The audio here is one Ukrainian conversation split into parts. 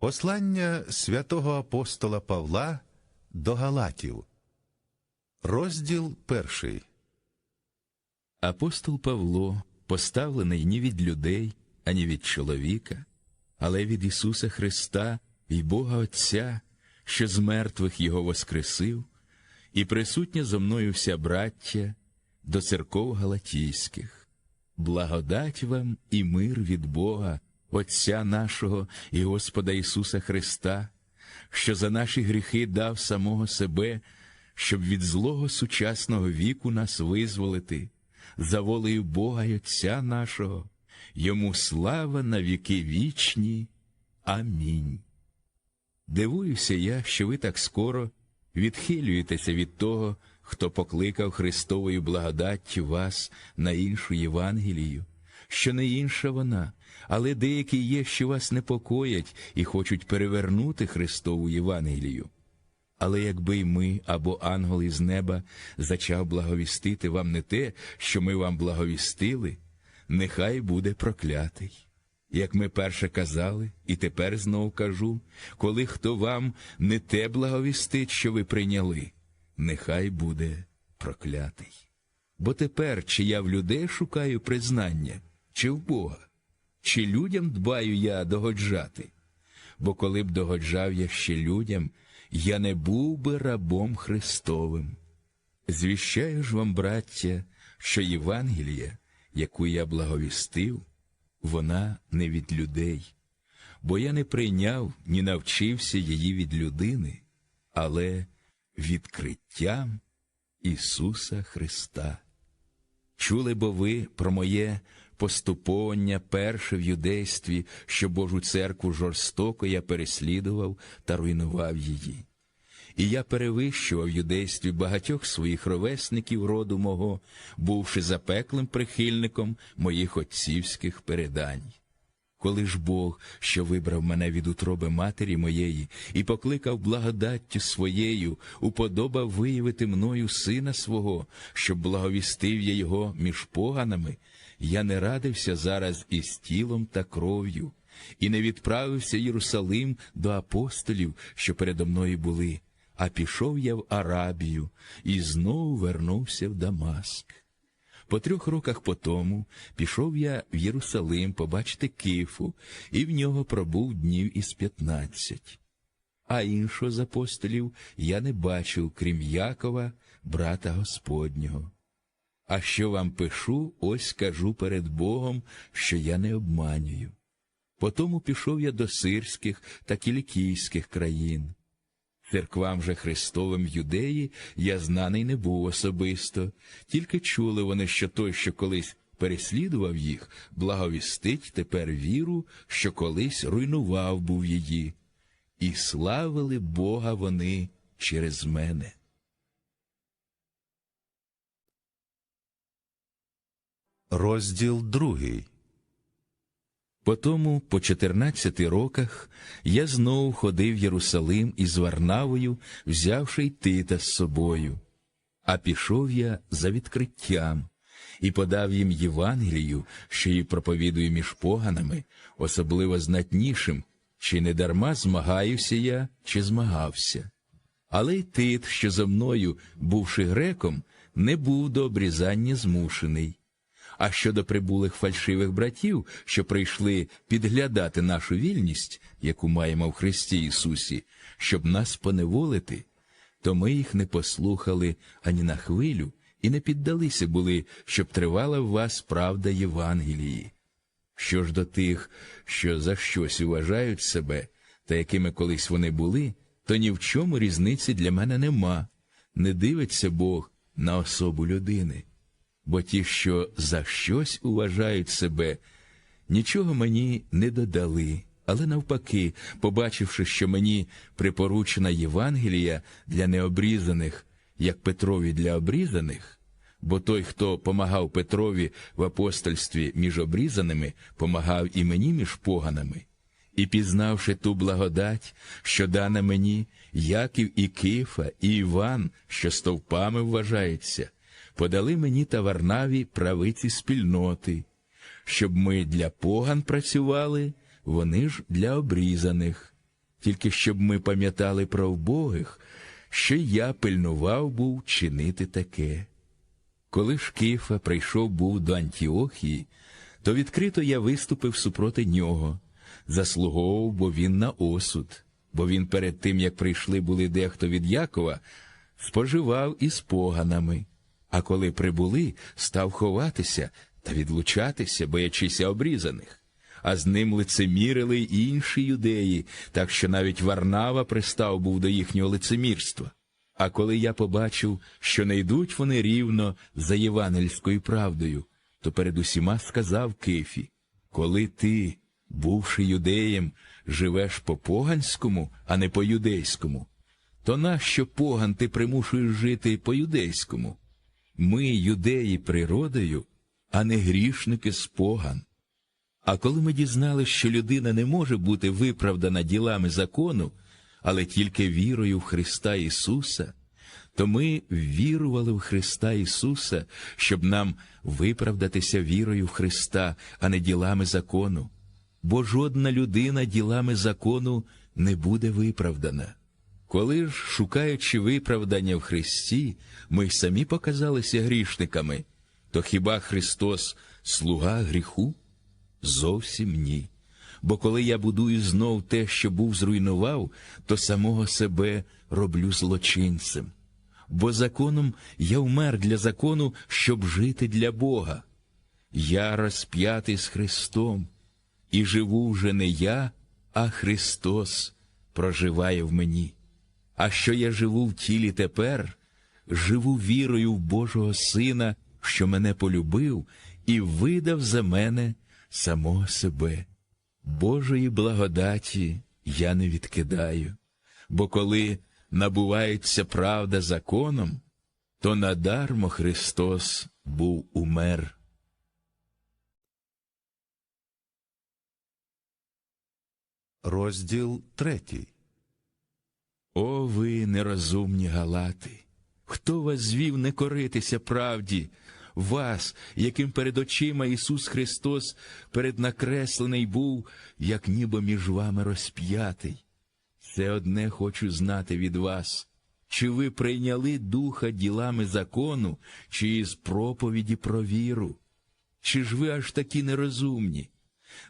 Послання святого апостола Павла до Галатів. Розділ перший. Апостол Павло поставлений ні від людей, ані від чоловіка, але від Ісуса Христа і Бога Отця, що з мертвих Його воскресив, і присутня зо мною вся браття до церков Галатійських. Благодать вам і мир від Бога, Отця нашого і Господа Ісуса Христа, що за наші гріхи дав самого себе, щоб від злого сучасного віку нас визволити, за волею Бога й Отця нашого, йому слава на віки вічні. Амінь. Дивуюся я, що ви так скоро відхилюєтеся від того, хто покликав Христовою благодаттю вас на іншу Євангелію, що не інша вона, але деякі є, що вас непокоять і хочуть перевернути Христову Євангелію. Але якби й ми або ангел із неба зачав благовістити вам не те, що ми вам благовістили, нехай буде проклятий. Як ми перше казали, і тепер знов кажу, коли хто вам не те благовістить, що ви прийняли, нехай буде проклятий. Бо тепер чи я в людей шукаю признання, чи в Бога, чи людям дбаю я догоджати? Бо коли б догоджав я ще людям, я не був би рабом Христовим. Звіщаю ж вам, браття, що Євангелія, яку я благовістив, вона не від людей, бо я не прийняв, ні навчився її від людини, але відкриттям Ісуса Христа. Чули бо ви про моє поступовання перше в юдействі, що Божу церкву жорстоко я переслідував та руйнував її. І я перевищував в юдействі багатьох своїх ровесників роду мого, бувши запеклим прихильником моїх отцівських передань. Коли ж Бог, що вибрав мене від утроби матері моєї і покликав благодаттю своєю, уподобав виявити мною сина свого, щоб благовістив я його між поганами, я не радився зараз із тілом та кров'ю, і не відправився Єрусалим до апостолів, що передо мною були, а пішов я в Арабію і знову вернувся в Дамаск. По трьох роках потому пішов я в Єрусалим побачити Кифу, і в нього пробув днів із п'ятнадцять. А іншого з апостолів я не бачив, крім Якова, брата Господнього. А що вам пишу, ось кажу перед Богом, що я не обманюю. Потому пішов я до сирських та кілікійських країн. Церквам же Христовим юдеї я знаний не був особисто, тільки чули вони, що той, що колись переслідував їх, благовістить тепер віру, що колись руйнував був її, і славили Бога вони через мене. Розділ другий. Потому, по чотирнадцяти роках, я знову ходив в Єрусалим із Варнавою, взявши й Тита з собою. А пішов я за відкриттям і подав їм Євангелію, що її проповідую між поганами, особливо знатнішим, чи не дарма змагаюся я, чи змагався. Але й Тит, що за мною, бувши греком, не був до обрізання змушений. А щодо прибулих фальшивих братів, що прийшли підглядати нашу вільність, яку маємо в Христі Ісусі, щоб нас поневолити, то ми їх не послухали ані на хвилю і не піддалися були, щоб тривала в вас правда Євангелії. Що ж до тих, що за щось вважають себе, та якими колись вони були, то ні в чому різниці для мене нема. Не дивиться Бог на особу людини бо ті, що за щось уважають себе, нічого мені не додали, але навпаки, побачивши, що мені припоручена Євангелія для необрізаних, як Петрові для обрізаних, бо той, хто помагав Петрові в апостольстві між обрізаними, помагав і мені між поганами. І пізнавши ту благодать, що дана мені, Яків і Кифа, і Іван, що стовпами вважається, подали мені та Варнаві правиці спільноти, щоб ми для поган працювали, вони ж для обрізаних. тільки щоб ми пам'ятали про вбогих, що я пильнував був чинити таке. Коли ж Кифа прийшов був до Антіохії, то відкрито я виступив супроти нього, заслуговував, бо він на осуд, бо він перед тим, як прийшли були дехто від Якова, споживав із поганами, а коли прибули, став ховатися та відлучатися, боячися обрізаних. А з ним лицемірили й інші юдеї, так що навіть Варнава пристав був до їхнього лицемірства. А коли я побачив, що не йдуть вони рівно за євангельською правдою, то перед усіма сказав Кифі, коли ти, бувши юдеєм, живеш по поганському, а не по юдейському, то нащо поган ти примушуєш жити по юдейському? Ми, юдеї природою, а не грішники з поган. А коли ми дізналися, що людина не може бути виправдана ділами закону, але тільки вірою в Христа Ісуса, то ми вірували в Христа Ісуса, щоб нам виправдатися вірою в Христа, а не ділами закону. Бо жодна людина ділами закону не буде виправдана. Коли ж, шукаючи виправдання в Христі, ми й самі показалися грішниками, то хіба Христос слуга гріху? Зовсім ні. Бо коли я будую знов те, що був зруйнував, то самого себе роблю злочинцем. Бо законом я вмер для закону, щоб жити для Бога. Я розп'ятий з Христом, і живу вже не я, а Христос проживає в мені. А що я живу в тілі тепер, живу вірою в Божого Сина, що мене полюбив і видав за мене самого себе. Божої благодаті я не відкидаю, бо коли набувається правда законом, то надармо Христос був умер. Розділ третій. О, ви нерозумні галати! Хто вас звів не коритися правді? Вас, яким перед очима Ісус Христос переднакреслений був, як ніби між вами розп'ятий. Це одне хочу знати від вас. Чи ви прийняли духа ділами закону, чи із проповіді про віру? Чи ж ви аж такі нерозумні?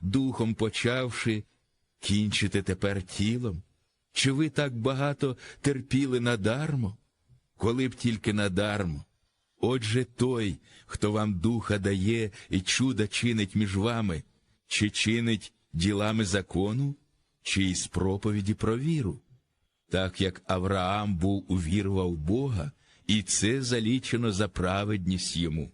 Духом почавши, кінчите тепер тілом? Чи ви так багато терпіли надармо? Коли б тільки надармо. Отже той, хто вам духа дає і чуда чинить між вами, чи чинить ділами закону, чи із проповіді про віру. Так як Авраам був увірував Бога, і це залічено за праведність йому.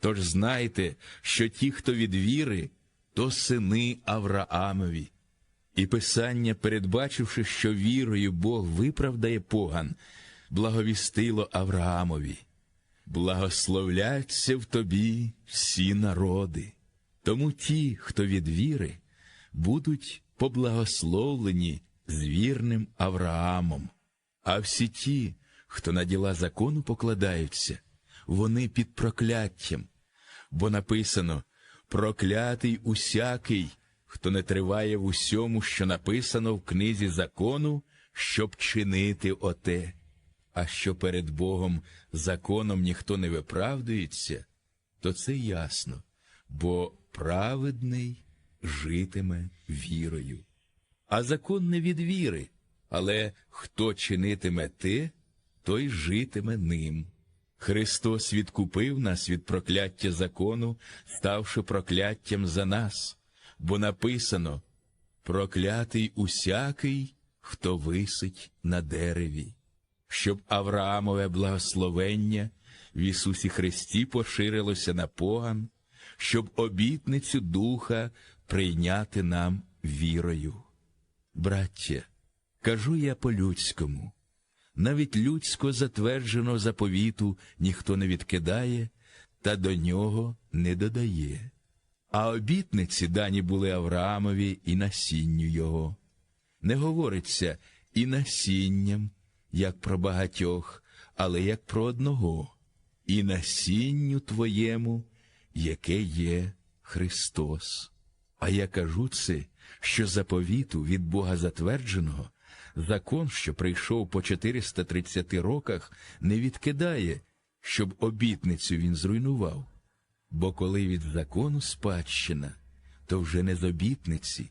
Тож знайте, що ті, хто від віри, то сини Авраамові. І Писання, передбачивши, що вірою Бог виправдає поган, благовістило Авраамові. Благословляться в тобі всі народи. Тому ті, хто від віри, будуть поблагословлені з вірним Авраамом. А всі ті, хто на діла закону покладаються, вони під прокляттям. Бо написано проклятий усякий, хто не триває в усьому, що написано в книзі закону, щоб чинити оте. А що перед Богом законом ніхто не виправдується, то це ясно, бо праведний житиме вірою. А закон не від віри, але хто чинитиме те, той житиме ним. Христос відкупив нас від прокляття закону, ставши прокляттям за нас, бо написано проклятий усякий, хто висить на дереві щоб Авраамове благословення в Ісусі Христі поширилося на поган, щоб обітницю Духа прийняти нам вірою. Браття, кажу я по-людському, навіть людсько затвердженого заповіту ніхто не відкидає та до нього не додає. А обітниці дані були Авраамові і насінню його. Не говориться і насінням, як про багатьох, але як про одного, і насінню твоєму, яке є Христос. А я кажу це, що заповіту від Бога затвердженого, закон, що прийшов по 430 роках, не відкидає, щоб обітницю він зруйнував. Бо коли від закону спадщина, то вже не з обітниці.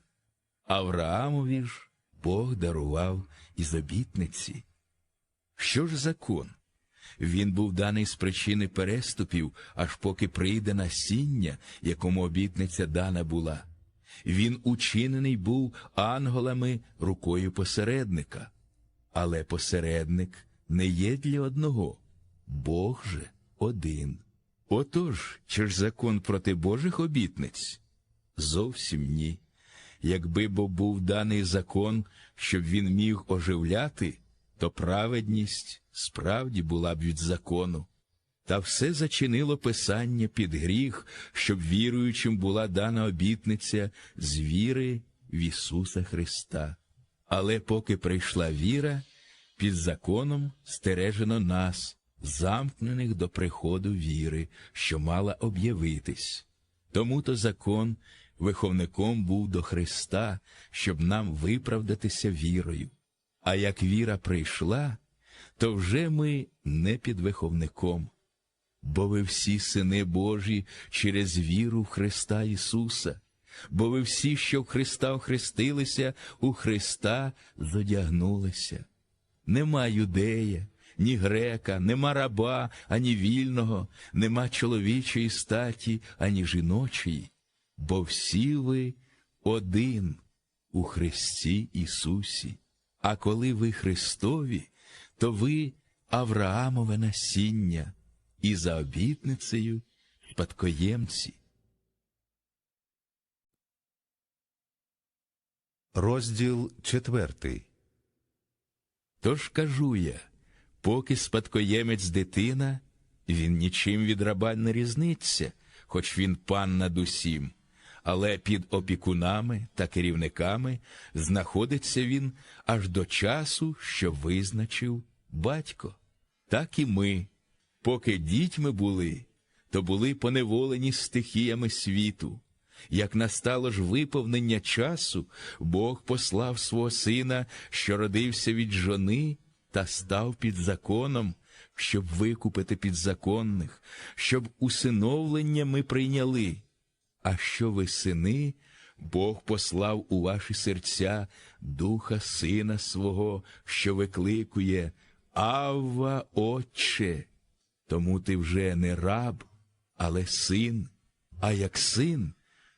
Авраамові ж Бог дарував із обітниці. Що ж закон? Він був даний з причини переступів, аж поки прийде насіння, якому обітниця дана була. Він учинений був ангелами рукою посередника. Але посередник не є для одного, Бог же один. Отож, чи ж закон проти Божих обітниць? Зовсім ні. Якби бо був даний закон, щоб він міг оживляти, то праведність справді була б від закону. Та все зачинило Писання під гріх, щоб віруючим була дана обітниця з віри в Ісуса Христа. Але поки прийшла віра, під законом стережено нас, замкнених до приходу віри, що мала об'явитись. Тому то закон виховником був до Христа, щоб нам виправдатися вірою. А як віра прийшла, то вже ми не під виховником, бо ви всі сини Божі через віру в Христа Ісуса, бо ви всі, що в Христа охрестилися, у Христа зодягнулися. Нема юдея, ні грека, нема раба, ані вільного, нема чоловічої статі, ані жіночої, бо всі ви один у Христі Ісусі. А коли ви Христові, то ви Авраамове насіння і за обітницею спадкоємці. Розділ четвертий. Тож кажу я, поки спадкоємець дитина, він нічим від раба не різниться, хоч він пан над усім, але під опікунами та керівниками знаходиться він аж до часу, що визначив батько. Так і ми, поки дітьми були, то були поневолені стихіями світу. Як настало ж виповнення часу, Бог послав свого сина, що родився від жони, та став під законом, щоб викупити підзаконних, щоб усиновлення ми прийняли. А що ви сини, Бог послав у ваші серця духа сина свого, що викликує Авва, Отче. Тому ти вже не раб, але син, а як син,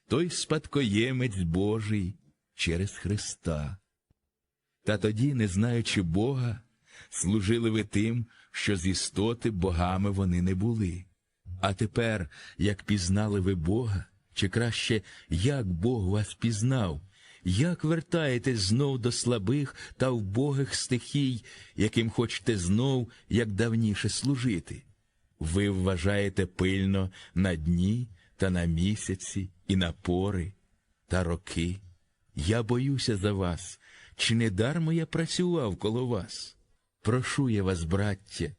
той спадкоємець Божий через Христа. Та тоді, не знаючи Бога, служили ви тим, що з істоти богами вони не були. А тепер, як пізнали ви Бога, чи краще, як Бог вас пізнав, як вертаєтесь знов до слабих та вбогих стихій, яким хочете знов, як давніше служити? Ви вважаєте пильно на дні та на місяці, і на пори та роки. Я боюся за вас, чи не дармо я працював коло вас? Прошу я вас, браття,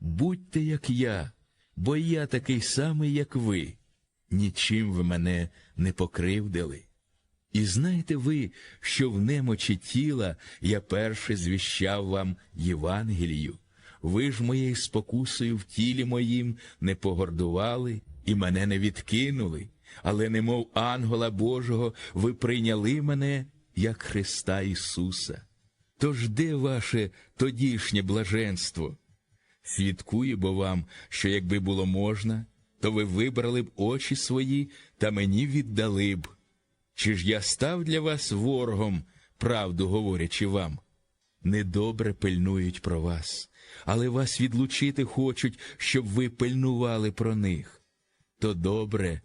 будьте як я, бо я такий самий, як ви. Нічим ви мене не покривдили. І знаєте ви, що в немочі тіла я перше звіщав вам Євангелію. Ви ж моєю спокусою в тілі моїм не погордували і мене не відкинули, але, немов ангела Божого, ви прийняли мене як Христа Ісуса. Тож де ваше тодішнє блаженство? Свідкую бо вам, що якби було можна, то ви вибрали б очі свої та мені віддали б. Чи ж я став для вас ворогом, правду говорячи вам? Недобре пильнують про вас, але вас відлучити хочуть, щоб ви пильнували про них. То добре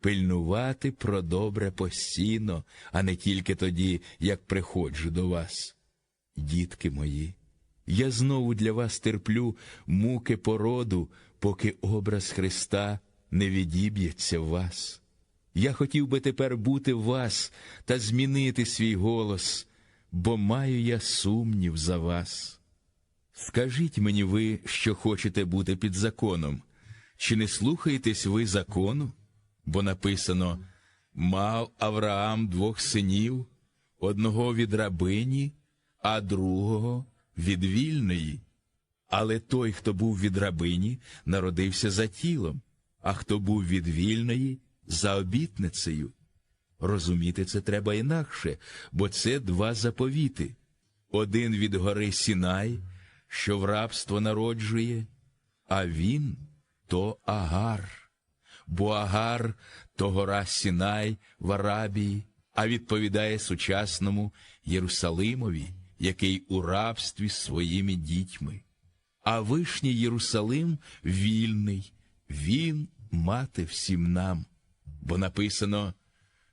пильнувати про добре постійно, а не тільки тоді, як приходжу до вас. Дітки мої, я знову для вас терплю муки породу, поки образ Христа не відіб'ється в вас. Я хотів би тепер бути в вас та змінити свій голос, бо маю я сумнів за вас. Скажіть мені ви, що хочете бути під законом, чи не слухаєтесь ви закону? Бо написано Мав Авраам двох синів, одного від рабині, а другого від вільної. Але той, хто був від рабині, народився за тілом, а хто був від вільної за обітницею. Розуміти це треба інакше, бо це два заповіти. Один від гори Сінай, що в рабство народжує, а він то Агар. Бо Агар то гора Сінай в Арабії, а відповідає сучасному Єрусалимові, який у рабстві своїми дітьми. А вишній Єрусалим вільний, він мати всім нам. Бо написано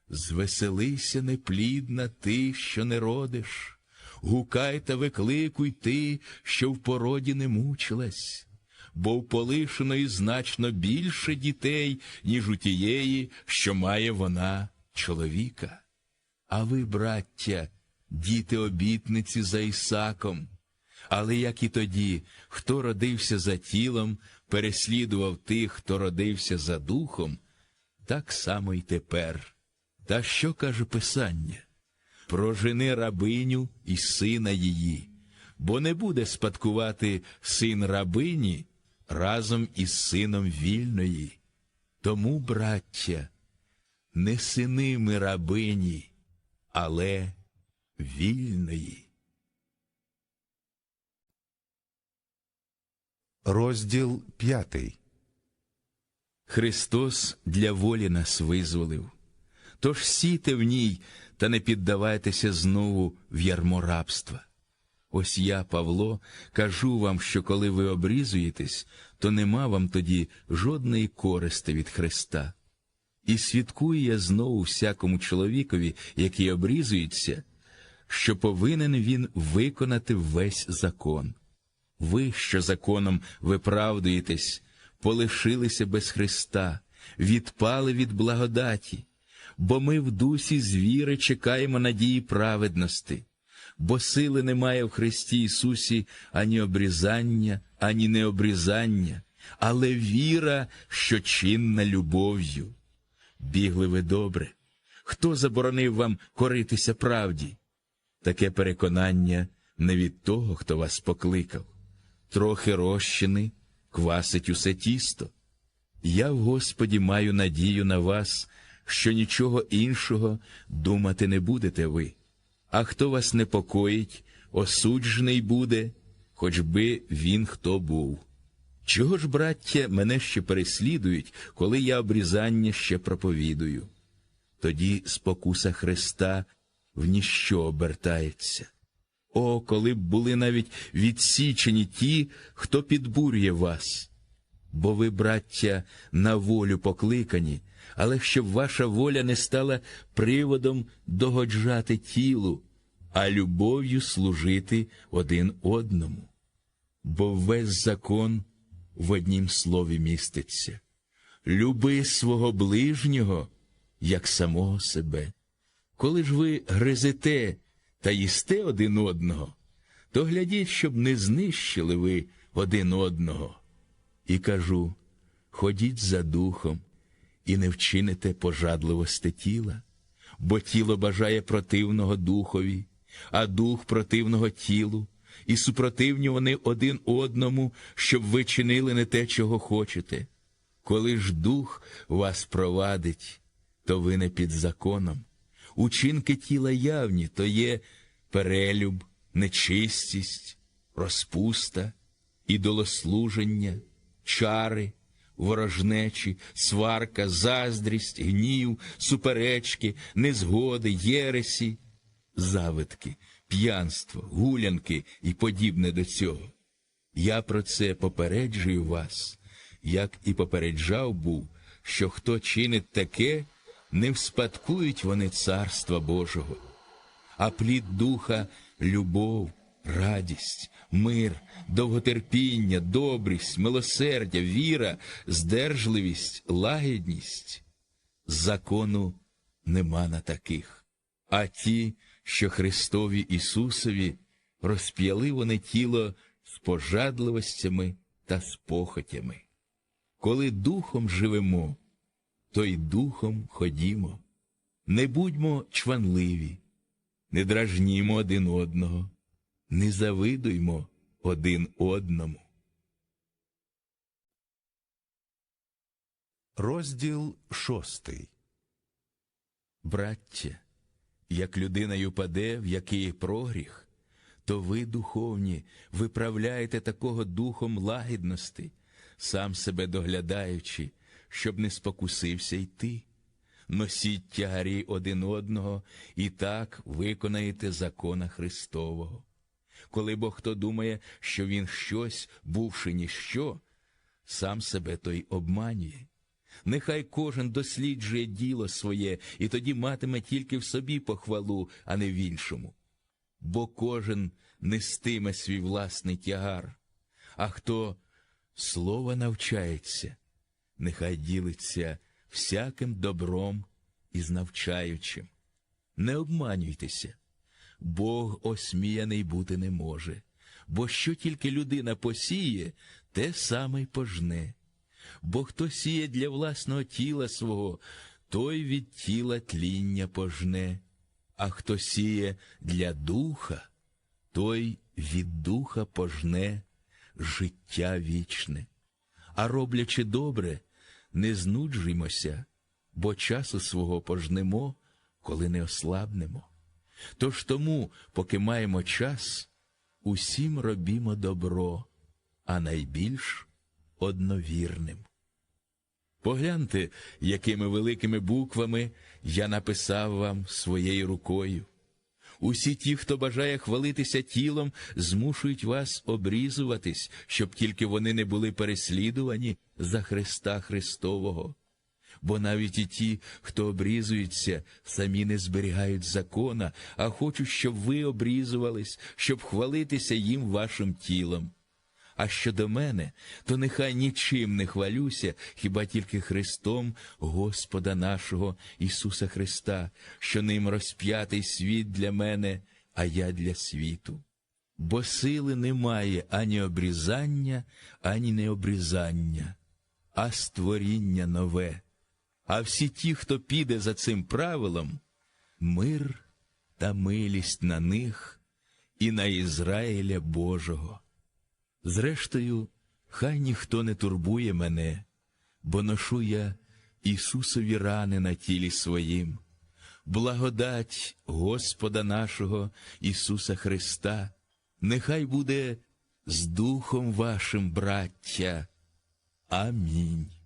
Звеселися, неплідна ти, що не родиш, гукай та викликуй ти, що в породі не мучилась, бо в полишеної значно більше дітей, ніж у тієї, що має вона чоловіка. А ви, браття, діти обітниці за Ісаком. Але як і тоді, хто родився за тілом, переслідував тих, хто родився за духом, так само й тепер. Та що каже Писання? Прожени рабиню і сина її, бо не буде спадкувати син рабині разом із сином вільної. Тому, браття, не сини ми рабині, але вільної. Розділ п'ятий. Христос для волі нас визволив. Тож сійте в ній та не піддавайтеся знову в ярмо рабства. Ось я, Павло, кажу вам, що коли ви обрізуєтесь, то нема вам тоді жодної користи від Христа. І свідкую я знову всякому чоловікові, який обрізується, що повинен він виконати весь закон. Ви, що законом виправдуєтесь, полишилися без Христа, відпали від благодаті, бо ми в дусі звіри чекаємо надії праведності, бо сили немає в Христі Ісусі ані обрізання, ані необрізання, але віра, що чинна любов'ю. Бігли ви добре. Хто заборонив вам коритися правді? Таке переконання не від того, хто вас покликав. Трохи розчини, квасить усе тісто. Я в Господі маю надію на вас, що нічого іншого думати не будете ви. А хто вас непокоїть, осуджений буде, хоч би він хто був. Чого ж, браття, мене ще переслідують, коли я обрізання ще проповідую? Тоді спокуса Христа в ніщо обертається. О, коли б були навіть відсічені ті, хто підбурює вас. Бо ви, браття, на волю покликані, але щоб ваша воля не стала приводом догоджати тілу, а любов'ю служити один одному. Бо весь закон в однім слові міститься люби свого ближнього, як самого себе. Коли ж ви гризете та їсте один одного, то глядіть, щоб не знищили ви один одного. І кажу ходіть за духом і не вчините пожадливости тіла, бо тіло бажає противного духові, а дух противного тілу, і супротивні вони один одному, щоб ви чинили не те, чого хочете. Коли ж дух вас провадить, то ви не під законом. Учинки тіла явні, то є перелюб, нечистість, розпуста, ідолослуження, чари, ворожнечі, сварка, заздрість, гнів, суперечки, незгоди, єресі, завитки, п'янство, гулянки і подібне до цього. Я про це попереджую вас, як і попереджав був, що хто чинить таке, не вспадкують вони Царства Божого, а плід духа любов, радість, мир, довготерпіння, добрість, милосердя, віра, здержливість, лагідність. Закону нема на таких, а ті, що Христові Ісусові розп'яли вони тіло з пожадливостями та з похотями. Коли духом живемо, то й духом ходімо. Не будьмо чванливі, не дражнімо один одного, не завидуймо один одному. Розділ шостий. Браття, як людина й упаде, в який прогріх, то ви, духовні, виправляєте такого духом лагідності, сам себе доглядаючи, щоб не спокусився йти. Носіть тягарі один одного і так виконаєте закона Христового. Коли бо хто думає, що він щось, бувши ніщо, сам себе той обманює. Нехай кожен досліджує діло своє, і тоді матиме тільки в собі похвалу, а не в іншому. Бо кожен нестиме свій власний тягар, а хто слова навчається, нехай ділиться всяким добром із навчаючим. Не обманюйтеся, Бог осміяний бути не може, бо що тільки людина посіє, те саме й пожне. Бо хто сіє для власного тіла свого, той від тіла тління пожне, а хто сіє для духа, той від духа пожне життя вічне. А роблячи добре, не знуджуймося, бо часу свого пожнемо, коли не ослабнемо. Тож тому, поки маємо час, усім робімо добро, а найбільш одновірним. Погляньте, якими великими буквами я написав вам своєю рукою. Усі ті, хто бажає хвалитися тілом, змушують вас обрізуватись, щоб тільки вони не були переслідувані за Христа Христового. Бо навіть і ті, хто обрізується, самі не зберігають закона, а хочуть, щоб ви обрізувались, щоб хвалитися їм вашим тілом. А щодо мене, то нехай нічим не хвалюся, хіба тільки Христом Господа нашого Ісуса Христа, що ним розп'ятий світ для мене, а я для світу. Бо сили немає ані обрізання, ані необрізання, а створіння нове. А всі ті, хто піде за цим правилом, мир та милість на них і на Ізраїля Божого. Зрештою, хай ніхто не турбує мене, бо ношу я Ісусові рани на тілі своїм, благодать Господа нашого Ісуса Христа, нехай буде з Духом вашим, браття. Амінь.